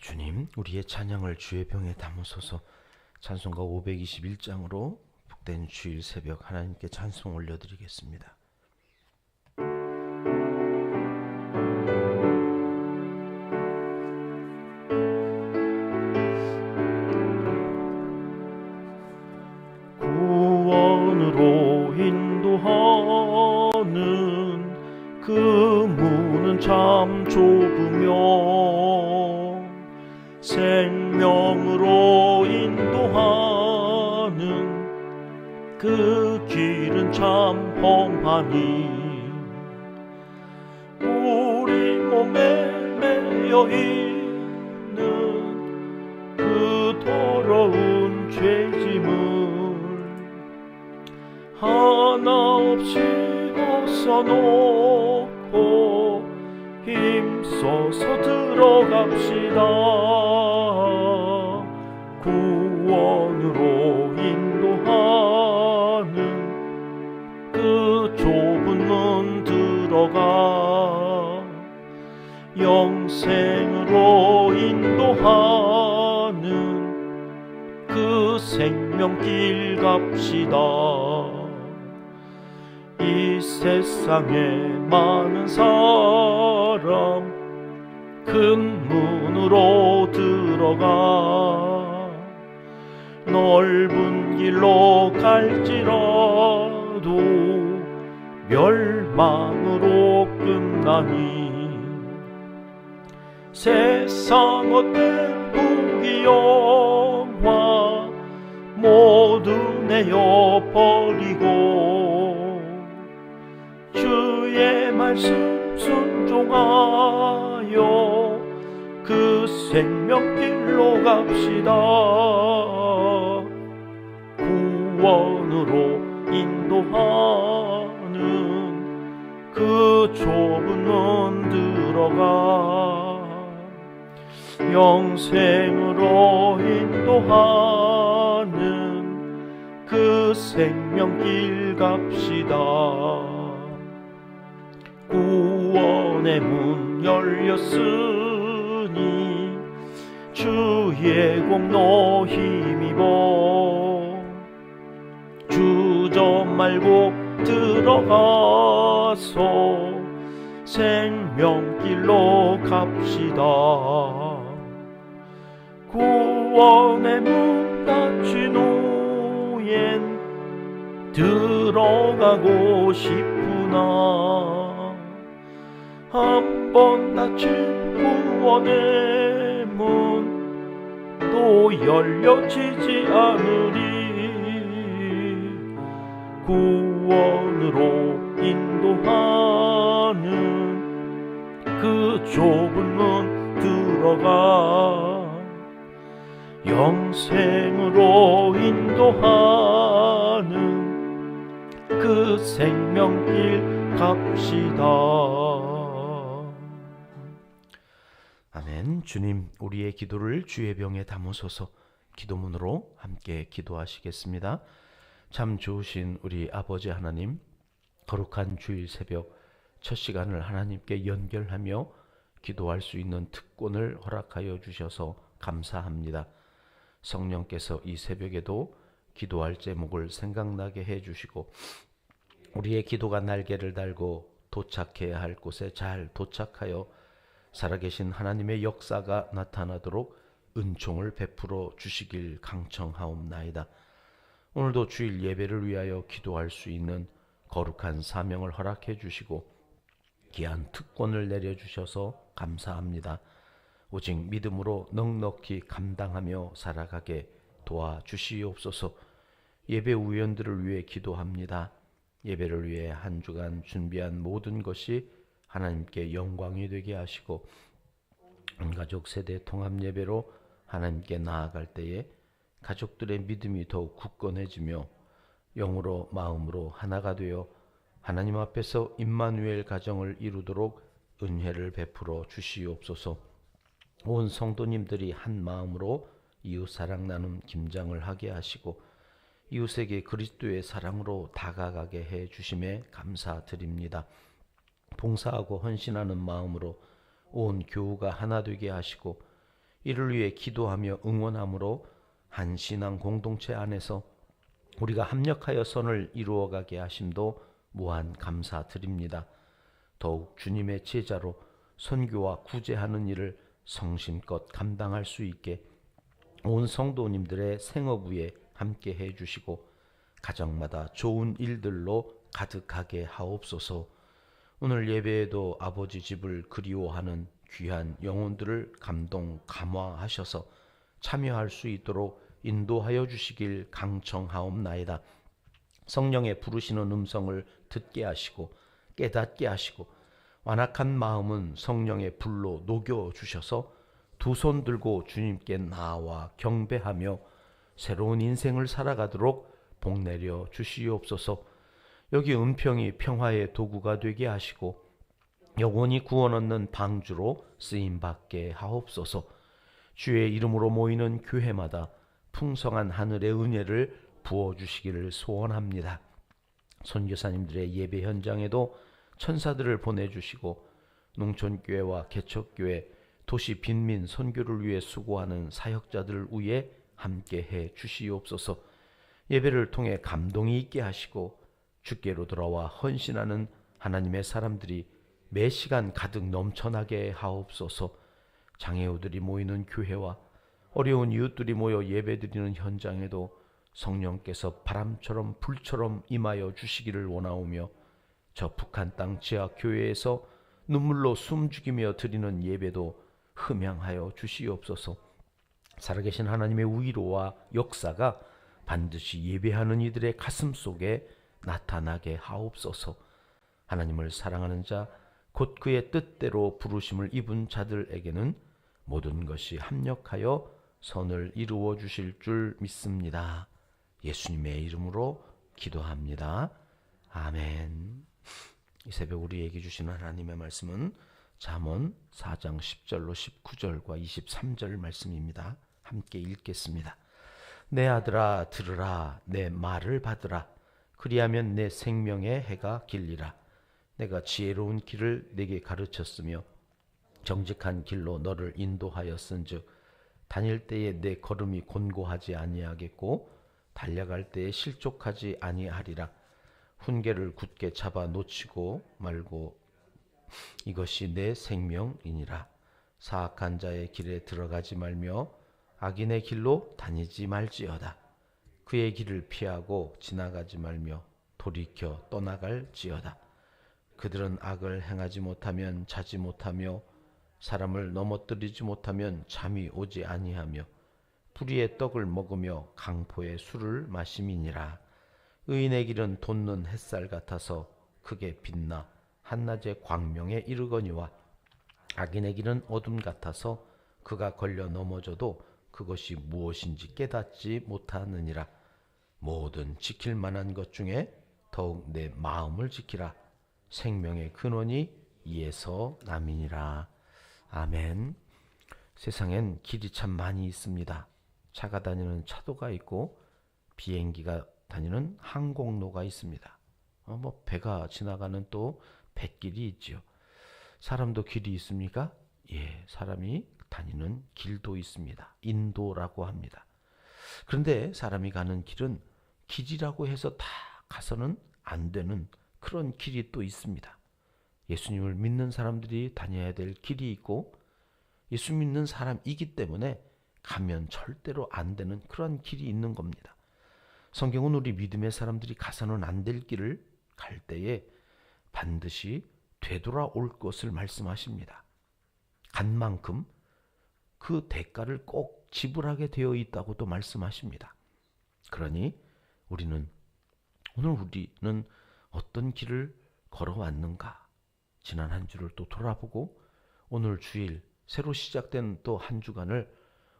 주님, 우리의 찬양을 주의 병에 담으소서. 찬송가 521장으로 복된 주일 새벽 하나님께 찬송 올려드리겠습니다. 구원으로 인도하는 그 문은 참 좁으며 생명으로 인도하는 그 길은 참 험하니 우리 몸에 매여 있는 그 더러운 죄짐을 하나 없이 벗어놓고 힘써서 들어갑시다 생명길 갑시다. 이 세상에 많은 사람 큰 문으로 들어가. 넓은 길로 갈지라도 멸망으로 끝나니. 세상 어떤 부귀영화 모두 내어 버리고 주의 말씀 순종하여 그 생명길로 갑시다. 구원으로 인도하는 그 좁은 문 들어가 영생으로 인도하는 그 생명길 갑시다. 구원의 문 열렸으니 주의 공로 힘입어. 주저 말고 들어가서 생명길로 갑시다. 구원의 문 닫힌 후 엔 들어가고 싶으나 한 번 닫힌 구원의 문 또 열려지지 않으리. 구원으로 인도하는 그 좁은 문 들어가 영생으로 인도하는 그 생명길 갑시다. 아멘. 주님, 우리의 기도를 주의 병에 담으소서. 기도문으로 함께 기도하시겠습니다. 참 좋으신 우리 아버지 하나님, 거룩한 주일 새벽 첫 시간을 하나님께 연결하며 기도할 수 있는 특권을 허락하여 주셔서 감사합니다. 성령께서 이 새벽에도 기도할 제목을 생각나게 해 주시고 우리의 기도가 날개를 달고 도착해야 할 곳에 잘 도착하여 살아계신 하나님의 역사가 나타나도록 은총을 베풀어 주시길 강청하옵나이다. 오늘도 주일 예배를 위하여 기도할 수 있는 거룩한 사명을 허락해 주시고 귀한 특권을 내려 주셔서 감사합니다. 오직 믿음으로 넉넉히 감당하며 살아가게 도와 주시옵소서. 예배 우연들을 위해 기도합니다. 예배를 위해 한 주간 준비한 모든 것이 하나님께 영광이 되게 하시고 가족 세대 통합 예배로 하나님께 나아갈 때에 가족들의 믿음이 더욱 굳건해지며 영으로 마음으로 하나가 되어 하나님 앞에서 임마누엘 가정을 이루도록 은혜를 베풀어 주시옵소서. 온 성도님들이 한 마음으로 이웃 사랑 나눔 김장을 하게 하시고 이웃에게 그리스도의 사랑으로 다가가게 해 주심에 감사드립니다. 봉사하고 헌신하는 마음으로 온 교우가 하나 되게 하시고 이를 위해 기도하며 응원함으로 한 신앙 공동체 안에서 우리가 합력하여 선을 이루어가게 하심도 무한 감사드립니다. 더욱 주님의 제자로 선교와 구제하는 일을 성심껏 감당할 수 있게 온 성도님들의 생업 위에 함께 해 주시고 가정마다 좋은 일들로 가득하게 하옵소서. 오늘 예배에도 아버지 집을 그리워하는 귀한 영혼들을 감동 감화하셔서 참여할 수 있도록 인도하여 주시길 강청하옵나이다. 성령의 부르시는 음성을 듣게 하시고 깨닫게 하시고 완악한 마음은 성령의 불로 녹여 주셔서 두 손 들고 주님께 나와 경배하며 새로운 인생을 살아가도록 복 내려 주시옵소서. 여기 은평이 평화의 도구가 되게 하시고 영원히 구원 얻는 방주로 쓰임 받게 하옵소서. 주의 이름으로 모이는 교회마다 풍성한 하늘의 은혜를 부어 주시기를 소원합니다. 선교사님들의 예배 현장에도 천사들을 보내 주시고 농촌교회와 개척교회, 도시 빈민 선교를 위해 수고하는 사역자들 위해 함께 해 주시옵소서. 예배를 통해 감동이 있게 하시고 주께로 돌아와 헌신하는 하나님의 사람들이 매 시간 가득 넘쳐나게 하옵소서. 장애우들이 모이는 교회와 어려운 이웃들이 모여 예배드리는 현장에도 성령께서 바람처럼 불처럼 임하여 주시기를 원하오며 저 북한 땅 지하 교회에서 눈물로 숨죽이며 드리는 예배도 흠양하여 주시옵소서. 살아계신 하나님의 위로와 역사가 반드시 예배하는 이들의 가슴 속에 나타나게 하옵소서. 하나님을 사랑하는 자, 곧 그의 뜻대로 부르심을 입은 자들에게는 모든 것이 합력하여 선을 이루어 주실 줄 믿습니다. 예수님의 이름으로 기도합니다. 아멘. 이 새벽 우리에게 주신 하나님의 말씀은 잠언 4장 10절로 19절과 23절 말씀입니다. 함께 읽겠습니다. 내 아들아 들으라 내 말을 받으라 그리하면 내 생명의 해가 길리라 내가 지혜로운 길을 내게 가르쳤으며 정직한 길로 너를 인도하였은즉 다닐 때에 내 걸음이 곤고하지 아니하겠고 달려갈 때에 실족하지 아니하리라 훈계를 굳게 잡아 놓치고 말고 이것이 내 생명이니라. 사악한 자의 길에 들어가지 말며 악인의 길로 다니지 말지어다. 그의 길을 피하고 지나가지 말며 돌이켜 떠나갈지어다. 그들은 악을 행하지 못하면 자지 못하며 사람을 넘어뜨리지 못하면 잠이 오지 아니하며 불의의 떡을 먹으며 강포의 술을 마심이니라 의인의 길은 돋는 햇살 같아서 크게 빛나 한낮의 광명에 이르거니와 악인의 길은 어둠 같아서 그가 걸려 넘어져도 그것이 무엇인지 깨닫지 못하느니라. 모든 지킬 만한 것 중에 더욱 내 마음을 지키라. 생명의 근원이 이에서 남이니라. 아멘. 세상엔 길이 참 많이 있습니다. 차가 다니는 차도가 있고 비행기가 다니는 항공로가 있습니다. 어, 뭐 배가 지나가는 또 뱃길이 있지요. 사람도 길이 있습니까? 예, 사람이 다니는 길도 있습니다. 인도라고 합니다. 그런데 사람이 가는 길은 길이라고 해서 다 가서는 안 되는 그런 길이 또 있습니다. 예수님을 믿는 사람들이 다녀야 될 길이 있고 예수 믿는 사람이기 때문에 가면 절대로 안 되는 그런 길이 있는 겁니다. 성경은 우리 믿음의 사람들이 가서는 안 될 길을 갈 때에 반드시 되돌아올 것을 말씀하십니다. 간 만큼 그 대가를 꼭 지불하게 되어 있다고도 말씀하십니다. 그러니 우리는 오늘 우리는 어떤 길을 걸어왔는가? 지난 한 주를 또 돌아보고 오늘 주일 새로 시작된 또 한 주간을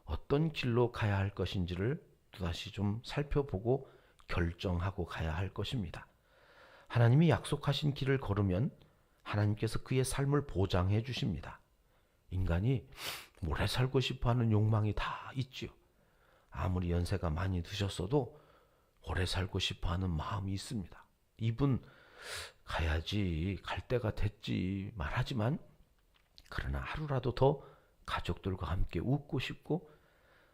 어떤 길로 가야 할 것인지를 또다시 좀 살펴보고 결정하고 가야 할 것입니다. 하나님이 약속하신 길을 걸으면 하나님께서 그의 삶을 보장해 주십니다. 인간이 오래 살고 싶어 하는 욕망이 다 있지요. 아무리 연세가 많이 드셨어도 오래 살고 싶어 하는 마음이 있습니다. 이분 가야지, 갈 때가 됐지 말하지만 그러나 하루라도 더 가족들과 함께 웃고 싶고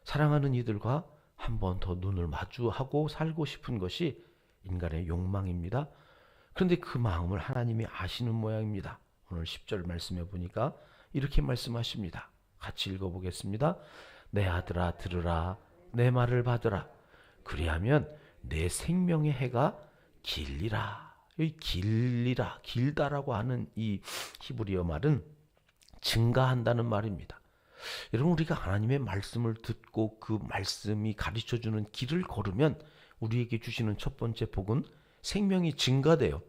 사랑하는 이들과 한 번 더 눈을 마주하고 살고 싶은 것이 인간의 욕망입니다. 그런데 그 마음을 하나님이 아시는 모양입니다. 오늘 10절 말씀해 보니까 이렇게 말씀하십니다. 같이 읽어 보겠습니다. 내 아들아 들으라 내 말을 받으라 그리하면 내 생명의 해가 길리라 이 길리라 길다라고 하는 이 히브리어 말은 증가한다는 말입니다. 여러분 우리가 하나님의 말씀을 듣고 그 말씀이 가르쳐 주는 길을 걸으면 우리에게 주시는 첫 번째 복은 생명이 증가돼요.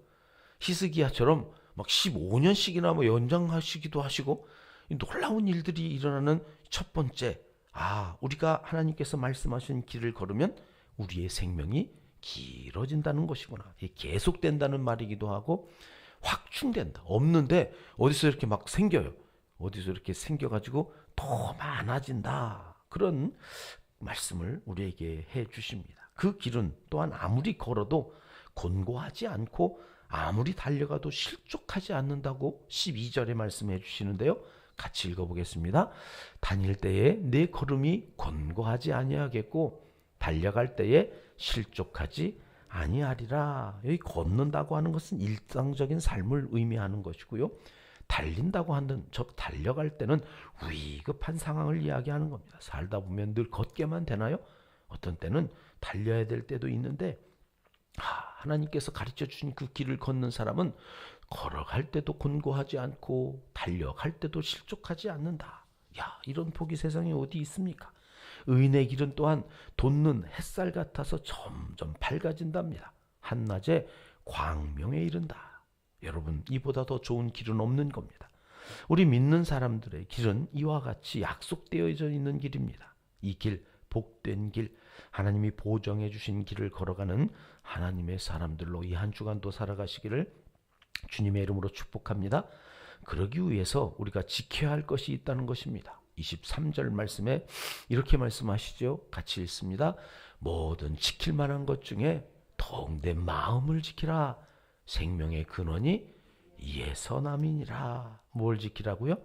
히스기야처럼 막 15년씩이나 뭐 연장하시기도 하시고 놀라운 일들이 일어나는 첫 번째 아 우리가 하나님께서 말씀하신 길을 걸으면 우리의 생명이 길어진다는 것이구나. 계속된다는 말이기도 하고 확충된다. 없는데 어디서 이렇게 막 생겨요. 어디서 이렇게 생겨가지고 더 많아진다. 그런 말씀을 우리에게 해 주십니다. 그 길은 또한 아무리 걸어도 곤고하지 않고 아무리 달려가도 실족하지 않는다고 12절에 말씀해 주시는데요. 같이 읽어보겠습니다. 다닐 때에 내 걸음이 곤고하지 아니하겠고 달려갈 때에 실족하지 아니하리라. 여기 걷는다고 하는 것은 일상적인 삶을 의미하는 것이고요. 달린다고 하는 즉 달려갈 때는 위급한 상황을 이야기하는 겁니다. 살다 보면 늘 걷게만 되나요? 어떤 때는 달려야 될 때도 있는데 하나님께서 가르쳐 주신 그 길을 걷는 사람은 걸어갈 때도 곤고하지 않고 달려갈 때도 실족하지 않는다. 야, 이런 복이 세상에 어디 있습니까? 의인의 길은 또한 돋는 햇살 같아서 점점 밝아진답니다. 한낮에 광명에 이른다. 여러분, 이보다 더 좋은 길은 없는 겁니다. 우리 믿는 사람들의 길은 이와 같이 약속되어져 있는 길입니다. 이 길, 복된 길, 하나님이 보정해 주신 길을 걸어가는 하나님의 사람들로 이 한 주간도 살아가시기를 주님의 이름으로 축복합니다. 그러기 위해서 우리가 지켜야 할 것이 있다는 것입니다. 23절 말씀에 이렇게 말씀하시죠. 같이 읽습니다. 모든 지킬 만한 것 중에 더욱 내 마음을 지키라. 생명의 근원이 남이니라. 뭘 지키라고요?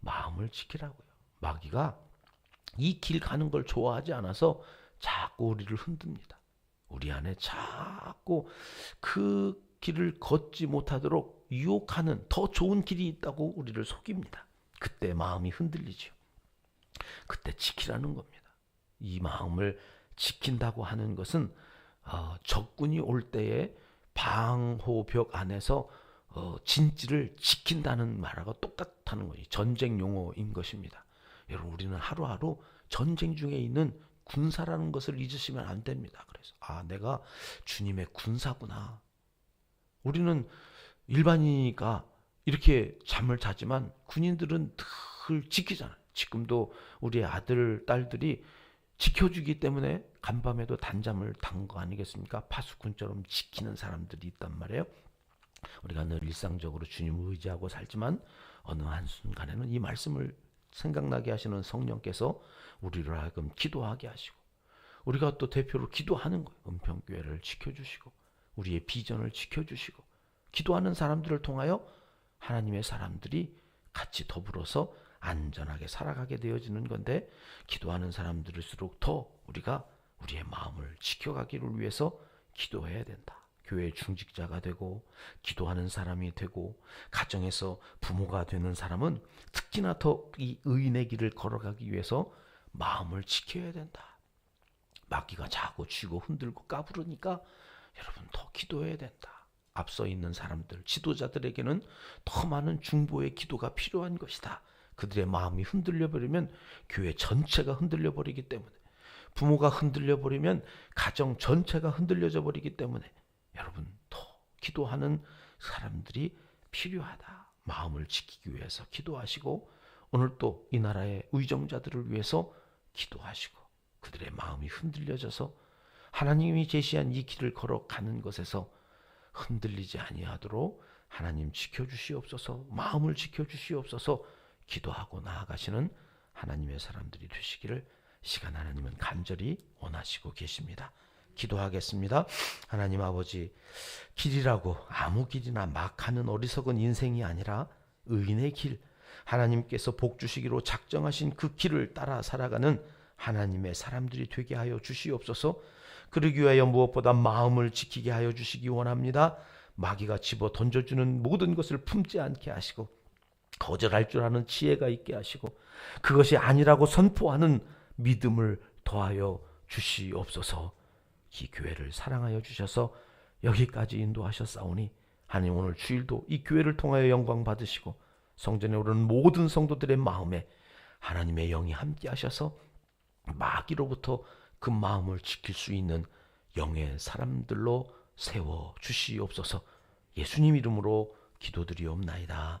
마음을 지키라고요. 마귀가 이 길 가는 걸 좋아하지 않아서 자꾸 우리를 흔듭니다. 우리 안에 자꾸 그 길을 걷지 못하도록 유혹하는 더 좋은 길이 있다고 우리를 속입니다. 그때 마음이 흔들리죠. 그때 지키라는 겁니다. 이 마음을 지킨다고 하는 것은 어, 적군이 올 때에 방호벽 안에서 어, 진지를 지킨다는 말하고 똑같다는 거예요. 전쟁 용어인 것입니다. 여러분 우리는 하루하루 전쟁 중에 있는 군사라는 것을 잊으시면 안 됩니다. 그래서 아 내가 주님의 군사구나. 우리는 일반인이니까 이렇게 잠을 자지만 군인들은 늘 지키잖아요. 지금도 우리 아들, 딸들이 지켜주기 때문에 간밤에도 단잠을 단거 아니겠습니까? 파수꾼처럼 지키는 사람들이 있단 말이에요. 우리가 늘 일상적으로 주님을 의지하고 살지만 어느 한순간에는 이 말씀을 생각나게 하시는 성령께서 우리를 하여금 기도하게 하시고 우리가 또 대표로 기도하는 거예요. 은평교회를 지켜주시고 우리의 비전을 지켜주시고 기도하는 사람들을 통하여 하나님의 사람들이 같이 더불어서 안전하게 살아가게 되어지는 건데 기도하는 사람들일수록 더 우리가 우리의 마음을 지켜가기를 위해서 기도해야 된다. 교회 중직자가 되고 기도하는 사람이 되고 가정에서 부모가 되는 사람은 특히나 더 이 의인의 길을 걸어가기 위해서 마음을 지켜야 된다. 마귀가 자고 쥐고 흔들고 까부르니까 여러분 더 기도해야 된다. 앞서 있는 사람들, 지도자들에게는 더 많은 중보의 기도가 필요한 것이다. 그들의 마음이 흔들려 버리면 교회 전체가 흔들려 버리기 때문에 부모가 흔들려 버리면 가정 전체가 흔들려져 버리기 때문에 여러분 더 기도하는 사람들이 필요하다. 마음을 지키기 위해서 기도하시고 오늘 또 이 나라의 의정자들을 위해서 기도하시고 그들의 마음이 흔들려져서 하나님이 제시한 이 길을 걸어가는 것에서 흔들리지 아니하도록 하나님 지켜주시옵소서 마음을 지켜주시옵소서 기도하고 나아가시는 하나님의 사람들이 되시기를 시간 하나님은 간절히 원하시고 계십니다. 기도하겠습니다. 하나님 아버지, 길이라고 아무 길이나 막 하는 어리석은 인생이 아니라 의인의 길, 하나님께서 복 주시기로 작정하신 그 길을 따라 살아가는 하나님의 사람들이 되게 하여 주시옵소서. 그러기 위하여 무엇보다 마음을 지키게 하여 주시기 원합니다. 마귀가 집어 던져주는 모든 것을 품지 않게 하시고 거절할 줄 아는 지혜가 있게 하시고 그것이 아니라고 선포하는 믿음을 더하여 주시옵소서. 이 교회를 사랑하여 주셔서 여기까지 인도하셨사오니 하나님 오늘 주일도 이 교회를 통하여 영광 받으시고 성전에 오르는 모든 성도들의 마음에 하나님의 영이 함께 하셔서 마귀로부터 그 마음을 지킬 수 있는 영의 사람들로 세워 주시옵소서. 예수님 이름으로 기도드리옵나이다.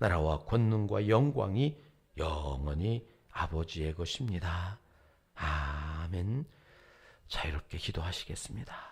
나라와 권능과 영광이 영원히 아버지의 것입니다. 아멘. 자유롭게 기도하시겠습니다.